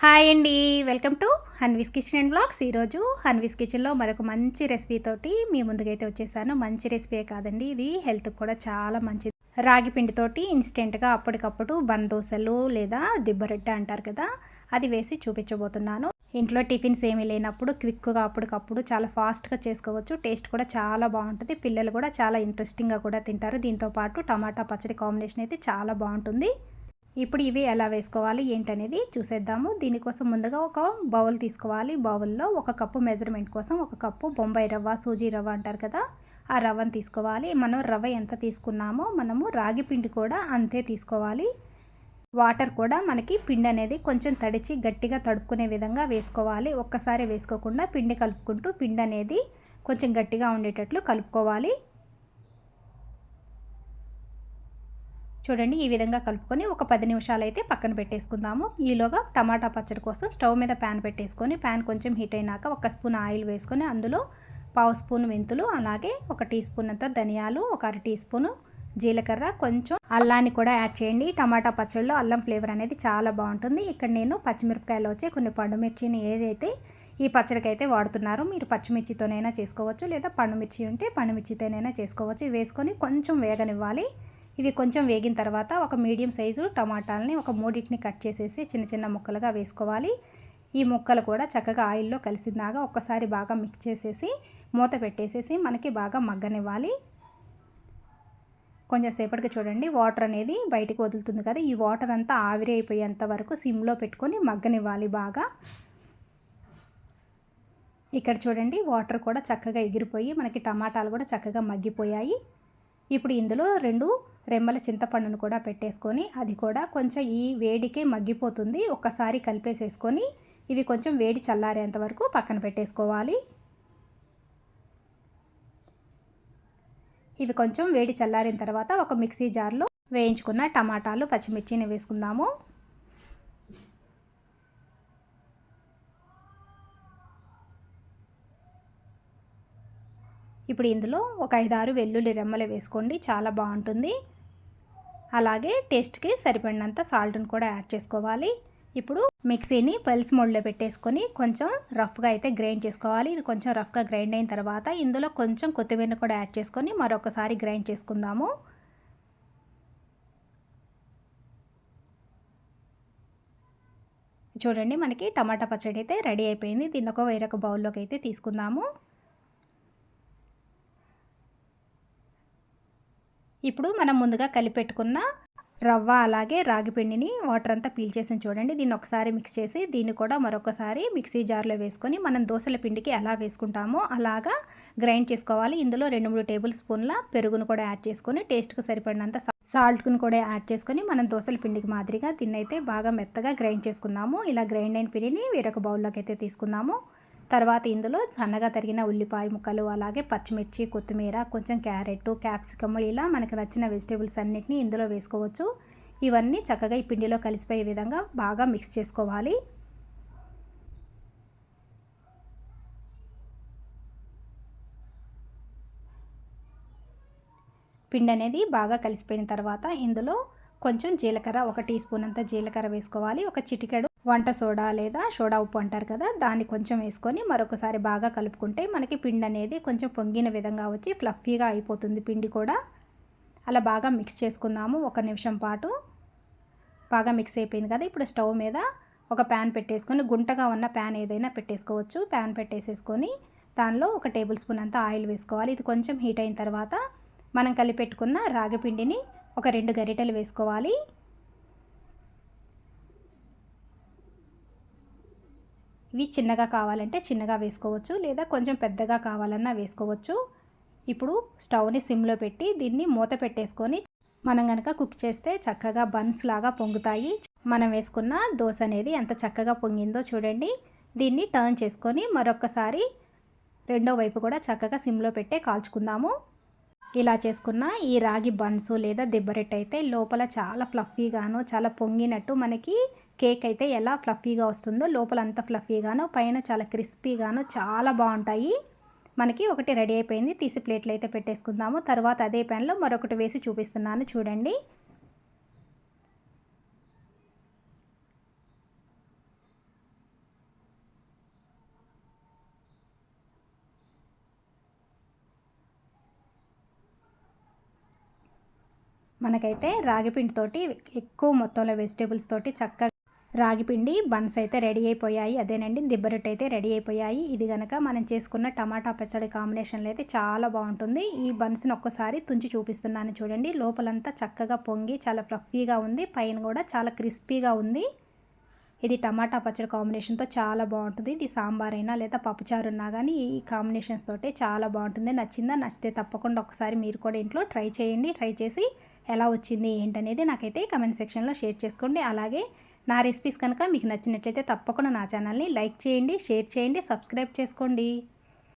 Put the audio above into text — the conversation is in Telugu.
హాయ్ అండి. Welcome to Hanvi's kitchen and blogs. ఈరోజు హన్వీస్ కిచెన్లో మరొక మంచి రెసిపీతోటి మీ ముందుకైతే వచ్చేసాను. మంచి రెసిపీ కాదండి ఇది. హెల్త్కి కూడా చాలా మంచిది. రాగి పిండితోటి ఇన్స్టెంట్గా అప్పటికప్పుడు బందోసలు లేదా దిబ్బరొట్టె అంటారు కదా అది వేసి చూపించబోతున్నాను. ఇంట్లో టిఫిన్స్ ఏమీ లేనప్పుడు క్విక్గా అప్పటికప్పుడు చాలా ఫాస్ట్గా చేసుకోవచ్చు. టేస్ట్ కూడా చాలా బాగుంటుంది. పిల్లలు కూడా చాలా ఇంట్రెస్టింగ్గా కూడా తింటారు. దీంతో పాటు టమాటా పచ్చడి కాంబినేషన్ అయితే చాలా బాగుంటుంది. ఇప్పుడు ఇవి ఎలా వేసుకోవాలి ఏంటనేది చూసేద్దాము. దీనికోసం ముందుగా ఒక బౌల్ తీసుకోవాలి. బౌల్లో ఒక కప్పు మెజర్మెంట్ కోసం ఒక కప్పు బొంబాయి రవ్వ సూజీ రవ్వ అంటారు కదా ఆ రవ్వను తీసుకోవాలి. మనం రవ్వ ఎంత తీసుకున్నామో మనము రాగి పిండి కూడా అంతే తీసుకోవాలి. వాటర్ కూడా మనకి పిండి అనేది కొంచెం తడిచి గట్టిగా తడుపుకునే విధంగా వేసుకోవాలి. ఒక్కసారి వేసుకోకుండా పిండి కలుపుకుంటూ పిండి అనేది కొంచెం గట్టిగా ఉండేటట్లు కలుపుకోవాలి. చూడండి ఈ విధంగా కలుపుకొని ఒక పది నిమిషాలు అయితే పక్కన పెట్టేసుకుందాము. ఈలోగా టమాటా పచ్చడి కోసం స్టవ్ మీద ప్యాన్ పెట్టేసుకొని ప్యాన్ కొంచెం హీట్ అయినాక ఒక స్పూన్ ఆయిల్ వేసుకొని అందులో పావు స్పూన్ మెంతులు అలాగే ఒక టీ స్పూన్ అంత ధనియాలు ఒక అర టీ స్పూను జీలకర్ర కొంచెం అల్లాన్ని కూడా యాడ్ చేయండి. టమాటా పచ్చడిలో అల్లం ఫ్లేవర్ అనేది చాలా బాగుంటుంది. ఇక్కడ నేను పచ్చిమిరపకాయలు వచ్చే కొన్ని పండుమిర్చిని ఏదైతే ఈ పచ్చడికి అయితే వాడుతున్నారు మీరు పచ్చిమిర్చితోనైనా చేసుకోవచ్చు లేదా పండుమిర్చి ఉంటే పండుమిర్చితోనైనా చేసుకోవచ్చు. వేసుకొని కొంచెం వేగనివ్వాలి. ఇవి కొంచెం వేగిన తర్వాత ఒక మీడియం సైజు టమాటాలని ఒక మూడింటిని కట్ చేసేసి చిన్న చిన్న ముక్కలుగా వేసుకోవాలి. ఈ ముక్కలు కూడా చక్కగా ఆయిల్లో కలిసిందాగా ఒక్కసారి బాగా మిక్స్ చేసేసి మూత పెట్టేసేసి మనకి బాగా మగ్గనివ్వాలి. కొంచెం సేపటికి చూడండి వాటర్ అనేది బయటకు వదులుతుంది కదా ఈ వాటర్ అంతా ఆవిరి అయిపోయేంత వరకు సిమ్లో పెట్టుకొని మగ్గనివ్వాలి బాగా. ఇక్కడ చూడండి వాటర్ కూడా చక్కగా ఎగిరిపోయి మనకి టమాటాలు కూడా చక్కగా మగ్గిపోయాయి. ఇప్పుడు ఇందులో రెండు రెమ్మల చింతపండును కూడా పెట్టేసుకొని అది కూడా కొంచెం ఈ వేడికే మగ్గిపోతుంది. ఒక్కసారి కలిపేసేసుకొని ఇవి కొంచెం వేడి చల్లారేంత వరకు పక్కన పెట్టేసుకోవాలి. ఇవి కొంచెం వేడి చల్లారిన తర్వాత ఒక మిక్సీ జార్లో వేయించుకున్న టమాటాలు పచ్చిమిర్చిని వేసుకుందాము. ఇప్పుడు ఇందులో ఒక ఐదారు వెల్లుల్లి రెమ్మలు వేసుకోండి చాలా బాగుంటుంది. అలాగే టేస్ట్కి సరిపడినంత సాల్ట్ని కూడా యాడ్ చేసుకోవాలి. ఇప్పుడు మిక్సీని పల్స్ మోడ్లో పెట్టేసుకొని కొంచెం రఫ్గా అయితే గ్రైండ్ చేసుకోవాలి. ఇది కొంచెం రఫ్గా గ్రైండ్ అయిన తర్వాత ఇందులో కొంచెం కొత్తిమీర కూడా యాడ్ చేసుకొని మరొకసారి గ్రైండ్ చేసుకుందాము. చూడండి మనకి టమాటా పచ్చడి అయితే రెడీ అయిపోయింది. దీన్ని ఒక వేరొక బౌల్లోకి అయితే తీసుకుందాము. ఇప్పుడు మనం ముందుగా కలిపెట్టుకున్న రవ్వ అలాగే రాగి పిండిని వాటర్ అంతా పీల్చేసి చూడండి. దీన్ని ఒకసారి మిక్స్ చేసి దీన్ని కూడా మరొకసారి మిక్సీ జార్లో వేసుకొని మనం దోశల పిండికి ఎలా వేసుకుంటామో అలాగా గ్రైండ్ చేసుకోవాలి. ఇందులో రెండు మూడు టేబుల్ స్పూన్ల పెరుగును కూడా యాడ్ చేసుకొని టేస్ట్కి సరిపడినంత సాల్ట్ను కూడా యాడ్ చేసుకొని మనం దోశల పిండికి మాదిరిగా దీన్ని అయితే బాగా మెత్తగా గ్రైండ్ చేసుకుందాము. ఇలా గ్రైండ్ అయిన పిండిని వేరొక బౌల్లోకి అయితే తీసుకుందాము. తర్వాత ఇందులో సన్నగా తరిగిన ఉల్లిపాయ ముక్కలు అలాగే పచ్చిమిర్చి కొత్తిమీర కొంచెం క్యారెట్ క్యాప్సికమ్ ఇలా మనకు నచ్చిన వెజిటేబుల్స్ అన్నిటిని ఇందులో వేసుకోవచ్చు. ఇవన్నీ చక్కగా ఈ పిండిలో కలిసిపోయే విధంగా బాగా మిక్స్ చేసుకోవాలి. పిండి అనేది బాగా కలిసిపోయిన తర్వాత ఇందులో కొంచెం జీలకర్ర ఒక టీ స్పూన్ అంత జీలకర్ర వేసుకోవాలి. ఒక చిటికెడు వంట సోడా లేదా సోడా ఉప్పు అంటారు కదా దాన్ని కొంచెం వేసుకొని మరొకసారి బాగా కలుపుకుంటే మనకి పిండి అనేది కొంచెం పొంగిన విధంగా వచ్చి ఫ్లఫీగా అయిపోతుంది పిండి కూడా. అలా బాగా మిక్స్ చేసుకుందాము ఒక నిమిషం పాటు. బాగా మిక్స్ అయిపోయింది కదా ఇప్పుడు స్టవ్ మీద ఒక ప్యాన్ పెట్టేసుకొని గుంటగా ఉన్న ప్యాన్ ఏదైనా పెట్టేసుకోవచ్చు. ప్యాన్ పెట్టేసేసుకొని దానిలో ఒక టేబుల్ స్పూన్ అంతా ఆయిల్ వేసుకోవాలి. ఇది కొంచెం హీట్ అయిన తర్వాత మనం కలిపెట్టుకున్న రాగి పిండిని ఒక రెండు గరిటెలు వేసుకోవాలి. ఇవి చిన్నగా కావాలంటే చిన్నగా వేసుకోవచ్చు లేదా కొంచెం పెద్దగా కావాలన్నా వేసుకోవచ్చు. ఇప్పుడు స్టవ్ని సిమ్లో పెట్టి దీన్ని మూత పెట్టేసుకొని మనం కనుక కుక్ చేస్తే చక్కగా బన్స్ లాగా పొంగుతాయి. మనం వేసుకున్న దోశ అనేది ఎంత చక్కగా పొంగిందో చూడండి. దీన్ని టర్న్ చేసుకొని మరొకసారి రెండో వైపు కూడా చక్కగా సిమ్లో పెట్టే కాల్చుకుందాము. ఇలా చేసుకున్న ఈ రాగి బన్స్ లేదా దిబ్బరెట్ అయితే లోపల చాలా ఫ్లఫీగాను చాలా పొంగినట్టు మనకి కేక్ అయితే ఎలా ఫ్లఫీగా వస్తుందో లోపల అంత ఫ్లఫీగాను పైన చాలా క్రిస్పీగాను చాలా బాగుంటాయి. మనకి ఒకటి రెడీ అయిపోయింది తీసి ప్లేట్లు అయితే పెట్టేసుకుందాము. తర్వాత అదే పెన్లో మరొకటి వేసి చూపిస్తున్నాను చూడండి. మనకైతే రాగి పిండితోటి ఎక్కువ మొత్తంలో వెజిటేబుల్స్ తోటి చక్కగా రాగిపిండి బన్స్ అయితే రెడీ అయిపోయాయి. అదేనండి దిబ్బరొట్టె అయితే రెడీ అయిపోయాయి. ఇది కనుక మనం చేసుకున్న టమాటా పచ్చడి కాంబినేషన్లో అయితే చాలా బాగుంటుంది. ఈ బన్స్ని ఒక్కసారి తుంచి చూపిస్తున్నాను చూడండి. లోపలంతా చక్కగా పొంగి చాలా ఫ్లఫీగా ఉంది. పైన కూడా చాలా క్రిస్పీగా ఉంది. ఇది టమాటా పచ్చడి కాంబినేషన్తో చాలా బాగుంటుంది. ఇది సాంబార్ అయినా లేదా పప్పుచారు ఉన్నా కానీ ఈ కాంబినేషన్స్ తోటే చాలా బాగుంటుంది. నచ్చిందా? నచ్చితే తప్పకుండా ఒకసారి మీరు కూడా ఇంట్లో ట్రై చేయండి. ట్రై చేసి ఎలా వచ్చింది ఏంటనేది నాకైతే కమెంట్ సెక్షన్లో షేర్ చేసుకోండి. అలాగే నా రెసిపీస్ కనుక మీకు నచ్చినట్లయితే తప్పకుండా నా ఛానల్ని లైక్ చేయండి షేర్ చేయండి సబ్స్క్రైబ్ చేసుకోండి.